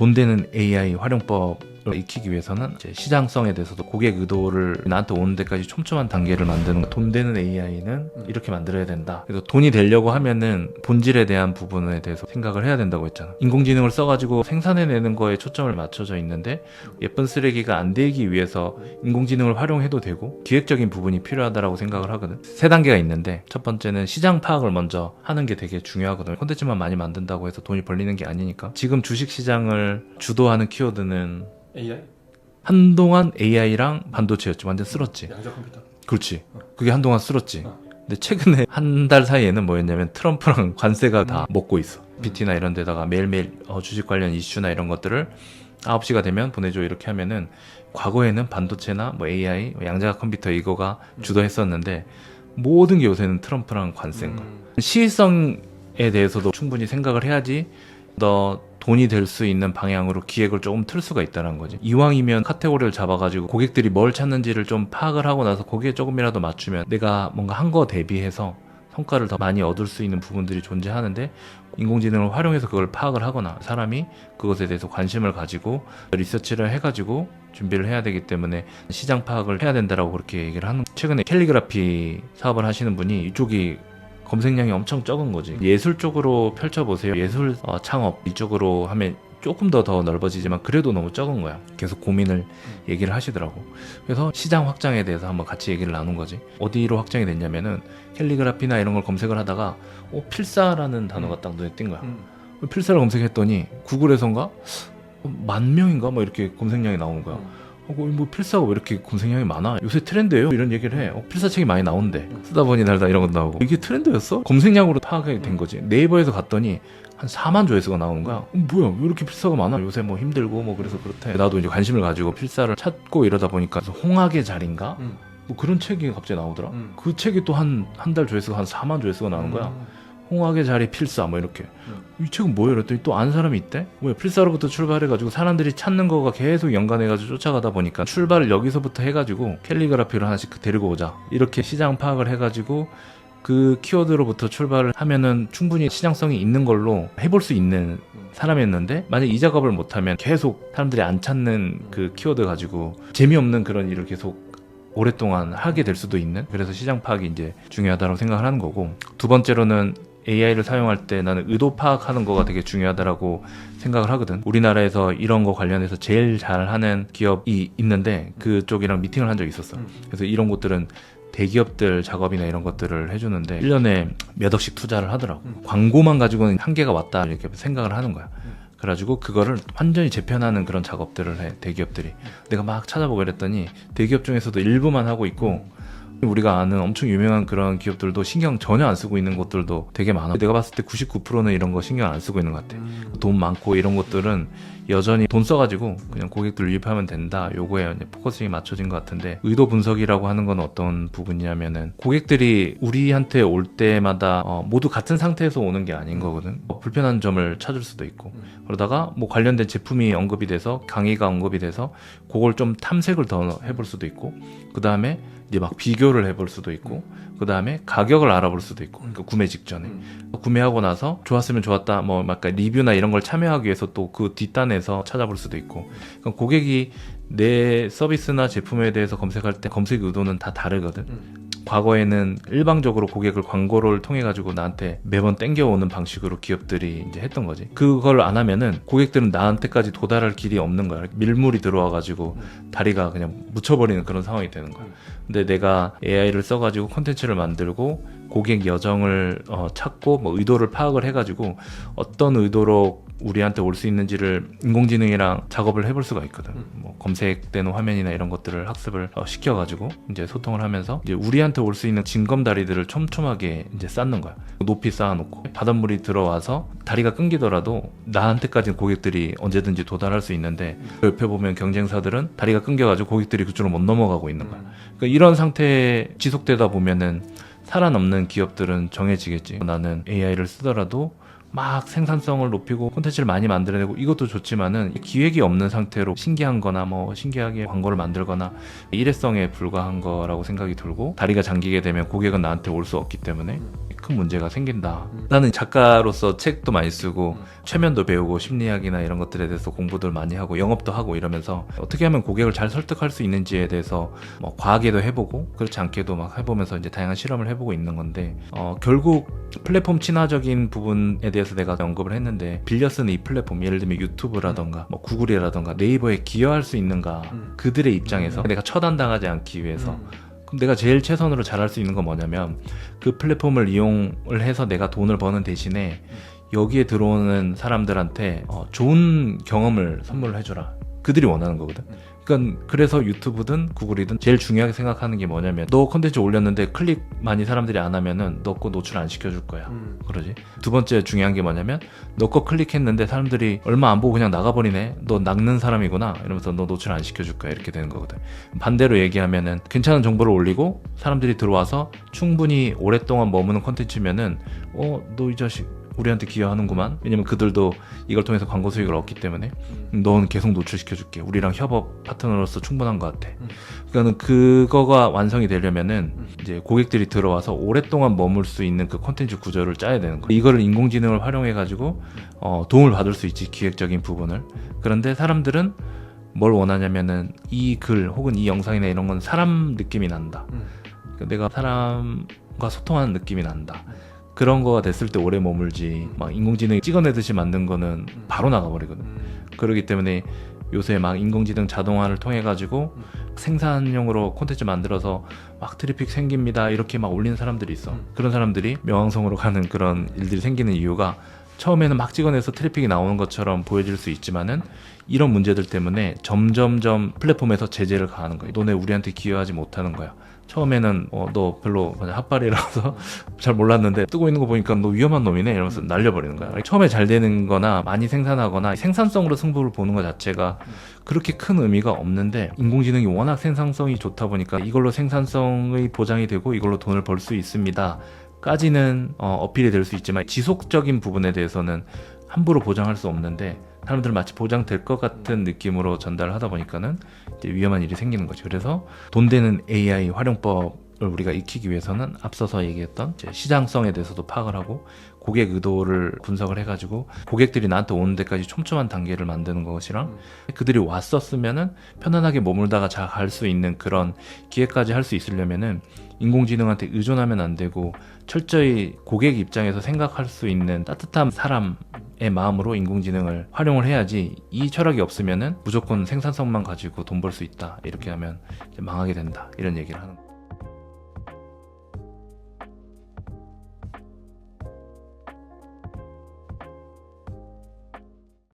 돈 되는 AI 활용법 을 익히기 위해서는 시장성에 대해서도 고객 의도를 나한테 오는 데까지 촘촘한 단계를 만드는. 돈 되는 AI는 음. 이렇게 만들어야 된다. 그래서 돈이 되려고 하면은 본질에 대한 부분에 대해서 생각을 해야 된다고 했잖아. 인공지능을 써가지고 생산해내는 거에 초점을 맞춰져 있는데 예쁜 쓰레기가 안 되기 위해서 인공지능을 활용해도 되고 기획적인 부분이 필요하다라고 생각을 하거든. 세 단계가 있는데 첫 번째는 시장 파악을 먼저 하는 게 되게 중요하거든. 콘텐츠만 많이 만든다고 해서 돈이 벌리는 게 아니니까. 지금 주식 시장을 주도하는 키워드는 AI? 한동안 AI랑 반도체였지. 완전 쓸었지. 양자 컴퓨터. 그렇지. 그게 한동안 쓸었지. 어. 근데 최근에 한 달 사이에는 뭐였냐면 트럼프랑 관세가 다 음. 먹고 있어. BT나 이런 데다가 매일매일 어, 주식 관련 이슈나 이런 것들을 9시가 되면 보내줘 이렇게 하면은 과거에는 반도체나 뭐 AI, 뭐 양자가 컴퓨터 이거가 음. 주도했었는데 모든 게 요새는 트럼프랑 관세인 거야. 음. 시의성에 대해서도 충분히 생각을 해야지 더 돈이 될 수 있는 방향으로 기획을 조금 틀 수가 있다는 거지. 이왕이면 카테고리를 잡아가지고 고객들이 뭘 찾는지를 좀 파악을 하고 나서 거기에 조금이라도 맞추면 내가 뭔가 한 거 대비해서 성과를 더 많이 얻을 수 있는 부분들이 존재하는데 인공지능을 활용해서 그걸 파악을 하거나 사람이 그것에 대해서 관심을 가지고 리서치를 해가지고 준비를 해야 되기 때문에 시장 파악을 해야 된다라고 그렇게 얘기를 하는 최근에 캘리그라피 사업을 하시는 분이 이쪽이 검색량이 엄청 적은 거지. 예술 쪽으로 펼쳐보세요. 예술 어, 창업 이쪽으로 하면 조금 더 더 넓어지지만 그래도 너무 적은 거야. 계속 고민을 얘기를 하시더라고. 그래서 시장 확장에 대해서 한번 같이 얘기를 나눈 거지. 어디로 확장이 됐냐면은 캘리그라피나 이런 걸 검색을 하다가 어 필사라는 단어가 딱 눈에 띈 거야. 음. 필사를 검색했더니 구글에선가? 어, 만 명인가? 뭐 이렇게 검색량이 나오는 거야. 음. 어, 뭐, 뭐 필사가 왜 이렇게 검색량이 많아? 요새 트렌드예요? 이런 얘기를 해. 어, 필사책이 많이 나온대. 쓰다 보니 달다 이런 것도 나오고. 이게 트렌드였어? 검색량으로 파악이 된 거지. 네이버에서 갔더니 한 4만 조회수가 나오는 거야. 어, 뭐야? 왜 이렇게 필사가 많아? 요새 뭐 힘들고 뭐 그래서 그렇대. 나도 이제 관심을 가지고 필사를 찾고 이러다 보니까 홍학의 자리인가? 음. 뭐 그런 책이 갑자기 나오더라. 음. 그 책이 또 한 한 달 조회수가 한 4만 조회수가 나오는 거야. 음. 홍학의 자리 필사 뭐 이렇게 음. 이 책은 뭐예요? 그랬더니 또 안 사람이 있대? 뭐야 필사로부터 출발해가지고 사람들이 찾는 거가 계속 연관해가지고 쫓아가다 보니까 출발을 여기서부터 해가지고 캘리그라피를 하나씩 데리고 오자 이렇게 시장 파악을 해가지고 그 키워드로부터 출발을 하면은 충분히 시장성이 있는 걸로 해볼 수 있는 사람이었는데 만약 이 작업을 못하면 계속 사람들이 안 찾는 그 키워드 가지고 재미없는 그런 일을 계속 오랫동안 하게 될 수도 있는 그래서 시장 파악이 이제 중요하다고 생각을 하는 거고 두 번째로는 AI를 사용할 때 나는 의도 파악하는 거가 되게 중요하다라고 생각을 하거든. 우리나라에서 이런 거 관련해서 제일 잘하는 기업이 있는데 그쪽이랑 미팅을 한 적이 있었어. 음. 그래서 이런 곳들은 대기업들 작업이나 이런 것들을 해주는데 1년에 몇 억씩 투자를 하더라고. 음. 광고만 가지고는 한계가 왔다 이렇게 생각을 하는 거야. 음. 그래가지고 그거를 완전히 재편하는 그런 작업들을 해 대기업들이. 내가 막 찾아보고 이랬더니 대기업 중에서도 일부만 하고 있고 우리가 아는 엄청 유명한 그런 기업들도 신경 전혀 안 쓰고 있는 것들도 되게 많아. 내가 봤을 때 99%는 이런 거 신경 안 쓰고 있는 것 같아. 음. 돈 많고 이런 것들은 여전히 돈 써가지고 그냥 고객들 유입하면 된다. 요거에 포커싱이 맞춰진 것 같은데 의도 분석이라고 하는 건 어떤 부분이냐면은 고객들이 우리한테 올 때마다 어, 모두 같은 상태에서 오는 게 아닌 거거든. 어, 불편한 점을 찾을 수도 있고 음. 그러다가 뭐 관련된 제품이 언급이 돼서 강의가 언급이 돼서 그걸 좀 탐색을 더 해볼 수도 있고 그 다음에 이제 막 비교를 해볼 수도 있고 그 다음에 가격을 알아볼 수도 있고 그러니까 구매 직전에 음. 구매하고 나서 좋았으면 좋았다 뭐 약간 리뷰나 이런 걸 참여하기 위해서 또 그 뒷단에서 찾아볼 수도 있고 그러니까 고객이 내 서비스나 제품에 대해서 검색할 때 검색 의도는 다 다르거든 음. 과거에는 일방적으로 고객을 광고를 통해 가지고 나한테 매번 땡겨오는 방식으로 기업들이 이제 했던 거지. 그걸 안 하면은 고객들은 나한테까지 도달할 길이 없는 거야. 밀물이 들어와 가지고 다리가 그냥 묻혀버리는 그런 상황이 되는 거야. 근데 내가 AI를 써가지고 콘텐츠를 만들고 고객 여정을 어, 찾고 뭐 의도를 파악을 해가지고 어떤 의도로 우리한테 올 수 있는지를 인공지능이랑 작업을 해볼 수가 있거든. 음. 뭐 검색되는 화면이나 이런 것들을 학습을 어, 시켜가지고 이제 소통을 하면서 이제 우리한테 올 수 있는 징검다리들을 촘촘하게 이제 쌓는 거야. 높이 쌓아놓고 바닷물이 들어와서 다리가 끊기더라도 나한테까지는 고객들이 언제든지 도달할 수 있는데 그 옆에 보면 경쟁사들은 다리가 끊겨가지고 고객들이 그쪽으로 못 넘어가고 있는 거야. 음. 그러니까 이런 상태에 지속되다 보면은 살아남는 기업들은 정해지겠지. 나는 AI를 쓰더라도 막 생산성을 높이고 콘텐츠를 많이 만들어내고 이것도 좋지만은 기획이 없는 상태로 신기한 거나 뭐 신기하게 광고를 만들거나 일회성에 불과한 거라고 생각이 들고 다리가 잠기게 되면 고객은 나한테 올 수 없기 때문에 큰 문제가 생긴다. 나는 작가로서 책도 많이 쓰고 최면도 배우고 심리학이나 이런 것들에 대해서 공부들 많이 하고 영업도 하고 이러면서 어떻게 하면 고객을 잘 설득할 수 있는지에 대해서 뭐 과하게도 해보고 그렇지 않게도 막 해보면서 이제 다양한 실험을 해보고 있는 건데 어, 결국 플랫폼 친화적인 부분에 대해 서 내가 언급을 했는데 빌려 쓰는 이 플랫폼 예를 들면 유튜브라던가 뭐 구글이라던가 네이버에 기여할 수 있는가 음. 그들의 입장에서 내가 처단당하지 않기 위해서 음. 그럼 내가 제일 최선으로 잘할 수 있는 건 뭐냐면 그 플랫폼을 이용을 해서 내가 돈을 버는 대신에 여기에 들어오는 사람들한테 어, 좋은 경험을 선물을 해줘라. 그들이 원하는 거거든. 그러니까 그래서 유튜브든 구글이든 제일 중요하게 생각하는 게 뭐냐면 너 컨텐츠 올렸는데 클릭 많이 사람들이 안 하면은 너 거 노출 안 시켜줄 거야. 음. 그러지. 두 번째 중요한 게 뭐냐면 너 거 클릭했는데 사람들이 얼마 안 보고 그냥 나가버리네. 너 낚는 사람이구나. 이러면서 너 노출 안 시켜줄 거야. 이렇게 되는 거거든. 반대로 얘기하면은 괜찮은 정보를 올리고 사람들이 들어와서 충분히 오랫동안 머무는 컨텐츠면은 어 너 이 자식 우리한테 기여하는구만. 왜냐면 그들도 이걸 통해서 광고 수익을 얻기 때문에 음. 넌 계속 노출시켜줄게. 우리랑 협업 파트너로서 충분한 것 같아. 음. 그러니까는 그거가 완성이 되려면은 음. 이제 고객들이 들어와서 오랫동안 머물 수 있는 그 콘텐츠 구조를 짜야 되는 거예요. 이거를 인공지능을 활용해 가지고 어, 도움을 받을 수 있지 기획적인 부분을. 그런데 사람들은 뭘 원하냐면은 이 글 혹은 이 영상이나 이런 건 사람 느낌이 난다. 음. 그러니까 내가 사람과 소통하는 느낌이 난다. 그런 거가 됐을 때 오래 머물지. 막 인공지능이 찍어내듯이 만든 거는 바로 나가버리거든. 음. 그렇기 때문에 요새 막 인공지능 자동화를 통해 가지고 음. 생산용으로 콘텐츠 만들어서 막 트래픽 생깁니다 이렇게 막 올리는 사람들이 있어 음. 그런 사람들이 명왕성으로 가는 그런 일들이 생기는 이유가 처음에는 막 찍어내서 트래픽이 나오는 것처럼 보여질 수 있지만은 이런 문제들 때문에 점점점 플랫폼에서 제재를 가하는 거야 너네 우리한테 기여하지 못하는 거야. 처음에는 어, 너 별로 핫발이라서 잘 몰랐는데 뜨고 있는 거 보니까 너 위험한 놈이네? 이러면서 날려버리는 거야. 처음에 잘 되는 거나 많이 생산하거나 생산성으로 승부를 보는 것 자체가 그렇게 큰 의미가 없는데 인공지능이 워낙 생산성이 좋다 보니까 이걸로 생산성의 보장이 되고 이걸로 돈을 벌 수 있습니다 까지는 어, 어필이 될 수 있지만 지속적인 부분에 대해서는 함부로 보장할 수 없는데 사람들 마치 보장될 것 같은 느낌으로 전달을 하다 보니까는 위험한 일이 생기는 거죠. 그래서 돈 되는 AI 활용법을 우리가 익히기 위해서는 앞서서 얘기했던 시장성에 대해서도 파악을 하고 고객 의도를 분석을 해가지고 고객들이 나한테 오는 데까지 촘촘한 단계를 만드는 것이랑 그들이 왔었으면은 편안하게 머물다가 잘 갈 수 있는 그런 기회까지 할 수 있으려면은 인공지능한테 의존하면 안 되고 철저히 고객 입장에서 생각할 수 있는 따뜻한 사람 의 마음으로 인공지능을 활용을 해야지 이 철학이 없으면은 무조건 생산성만 가지고 돈 벌 수 있다. 이렇게 하면 망하게 된다. 이런 얘기를 하는 거예요.